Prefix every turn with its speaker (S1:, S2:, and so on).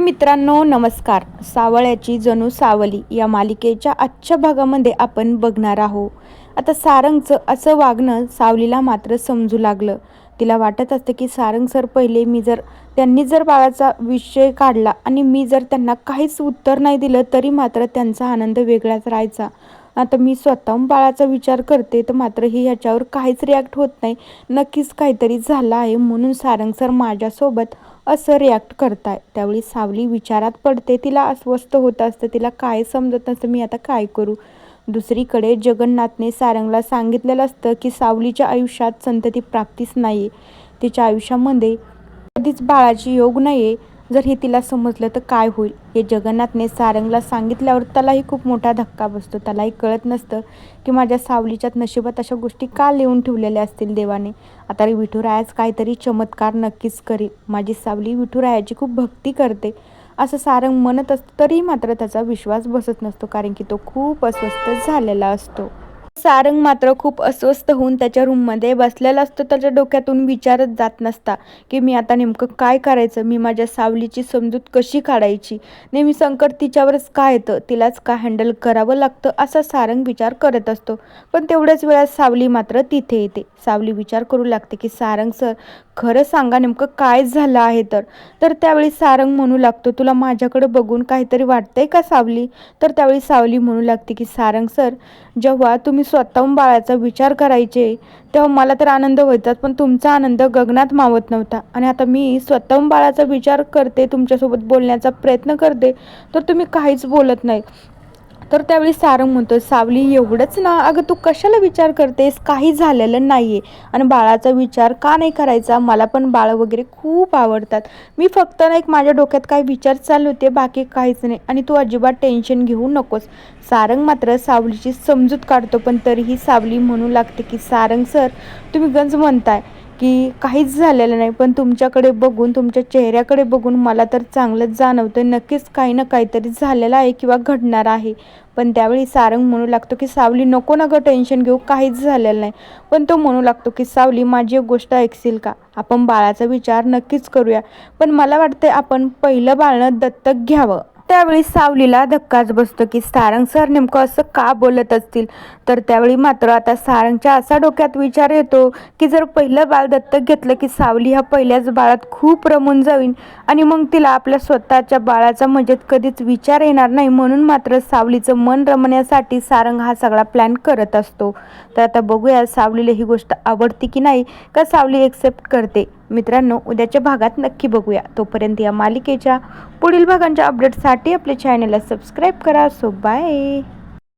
S1: मित्रांनो नमस्कार. सावळ्याची जणू सावली या मालिकेच्या आजच्या भागामध्ये आपण बघणार आहोत. आता सारंगचं असं वागणं सावलीला मात्र समजू लागलं. तिला वाटत असतं की सारंग सर पहिले मी जर त्यांनी जर बाळाचा विषय काढला आणि मी जर त्यांना काहीच उत्तर नाही दिलं तरी मात्र त्यांचा आनंद वेगळाच राहायचा. आता मी स्वतःहून बाळाचा विचार करते तर मात्र ही ह्याच्यावर काहीच रिॲक्ट होत नाही. नक्कीच काहीतरी झालं आहे म्हणून सारंग सर माझ्यासोबत असं रिॲक्ट करताय. त्यावेळी सावली विचारात पडते. तिला अस्वस्थ होत असतं. तिला काय समजत नसतं. मी आता काय करू? दुसरीकडे जगन्नाथने सारंगला सांगितलेलं असतं की सावलीच्या आयुष्यात संतती प्राप्तीच नाही तिच्या आयुष्यामध्ये कधीच बाळाची योग नाही आहे जर हे तिला समजलं तर काय होईल? हे जगन्नाथने सारंगला सांगितल्यावर त्यालाही खूप मोठा धक्का बसतो. त्यालाही कळत नसतं की माझ्या सावलीच्यात नशिबात अशा गोष्टी का लिहून ठेवलेल्या असतील देवाने? आता विठुरायाच काहीतरी चमत्कार नक्कीच करेल. माझी सावली विठुरायाची खूप भक्ती करते. असं सारंग म्हणत असतं तरी मात्र त्याचा विश्वास बसत नसतो कारण की तो खूप अस्वस्थ झालेला असतो. सारंग मात्र खूप अस्वस्थ होऊन त्याच्या रूममध्ये बसलेला असतो. त्याच्या डोक्यातून विचारत जात नसता की मी आता नेमकं काय करायचं? मी माझ्या सावलीची समजूत कशी काढायची? नेहमी संकट तिच्यावरच काय येतं? तिलाच का हँडल करावं लागतं? असा सारंग विचार करत असतो. पण तेवढ्याच वेळात सावली मात्र तिथे येते. सावली विचार करू लागते की सारंग सर खरं सांगा नेमकं काय झालं आहे तर? तर त्यावेळी सारंग म्हणू लागतो तुला माझ्याकडे बघून काहीतरी वाटतंय का सावली? तर त्यावेळी सावली म्हणू लागते की सारंग सर जेव्हा तुम्ही स्वतःहून बाळाचा विचार करायचे तेव्हा मला तर आनंद व्हायचाच पण तुमचा आनंद गगनात मावत नव्हता. आणि आता मी स्वतःहून बाळाचा विचार करते तुमच्यासोबत बोलण्याचा प्रयत्न करते तर तुम्ही काहीच बोलत नाही. तर त्यावेळी सारंग म्हणतो सावली एवढंच ना? अगं तू कशाला विचार करतेस? काही झालेलं नाही आहे आणि बाळाचा विचार का नाही करायचा? मला पण बाळ वगैरे खूप आवडतात. मी फक्त ना एक माझ्या डोक्यात काही विचार चालू होते बाकी काहीच नाही. आणि तू अजिबात टेन्शन घेऊ नकोस. सारंग मात्र सावलीची समजूत काढतो पण तरीही सावली म्हणू लागते की सारंग सर तुम्ही गंज म्हणताय. की काहीच झालेलं नाही पण तुमच्याकडे बघून तुमच्या चेहऱ्याकडे बघून मला तर चांगलंच जाणवतं नक्कीच काही ना काहीतरी झालेलं आहे किंवा घडणार आहे. पण त्यावेळी सारंग म्हणू लागतो की सावली नको ना गं टेन्शन घेऊ काहीच झालेलं नाही. पण तो म्हणू लागतो की सावली माझी एक गोष्ट ऐकशील का? आपण बाळाचा विचार नक्कीच करूया. पण मला वाटतं आपण पहिलं बाळनं दत्तक घ्यावं. त्यावेळी सावलीला धक्काच बसतो की सारंग सर नेमकं असं का बोलत असतील? तर त्यावेळी मात्र आता सारंगच्या असा डोक्यात विचार येतो की जर पहिलं बाळ दत्तक घेतलं की सावली ह्या पहिल्याच बाळात खूप रमून जाईन आणि मग तिला आपल्या स्वतःच्या बाळाचा मजेत कधीच विचार येणार नाही म्हणून मात्र सावलीचं मन रमण्यासाठी सारंग हा सगळा प्लॅन करत असतो. तर आता बघूया सावलीला ही गोष्ट आवडते की नाही का सावली एक्सेप्ट करते? मित्रांनो उद्याच्या भागात नक्की बघूया. तोपर्यंत या मालिकेच्या पुढील भागांच्या अपडेटसाठी आपल्या चॅनलला सबस्क्राईब करा. So bye